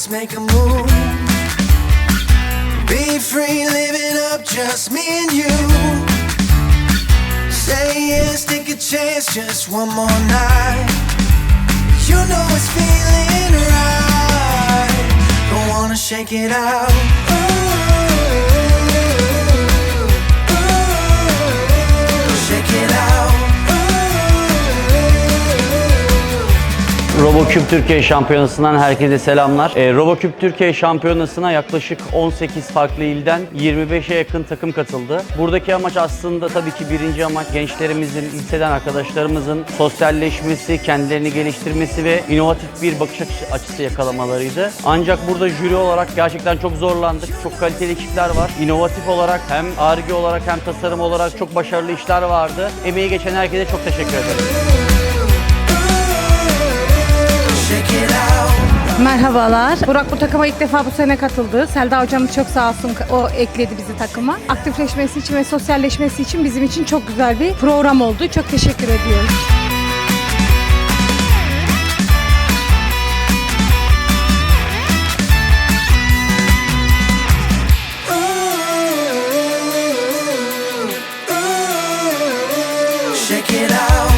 Let's make a move. Be free, living up, just me and you. Say yes, take a chance, just one more night. You know it's feeling right. Don't wanna shake it out. Ooh. RoboCube Türkiye Şampiyonası'ndan herkese selamlar. Ee, RoboCube Türkiye Şampiyonası'na yaklaşık 18 farklı ilden 25'e yakın takım katıldı. Buradaki amaç aslında tabii ki birinci amaç gençlerimizin, liseden arkadaşlarımızın sosyalleşmesi, kendilerini geliştirmesi ve inovatif bir bakış açısı yakalamalarıydı. Ancak burada jüri olarak gerçekten çok zorlandık. Çok kaliteli ekipler var. İnovatif olarak hem ARGE olarak hem tasarım olarak çok başarılı işler vardı. Emeği geçen herkese çok teşekkür ederim. Merhabalar. Burak bu takıma ilk defa bu sene katıldı. Selda hocamız çok sağ olsun o ekledi bizi takıma. Aktifleşmesi için ve sosyalleşmesi için bizim için çok güzel bir program oldu. Çok teşekkür ediyoruz. Check it out.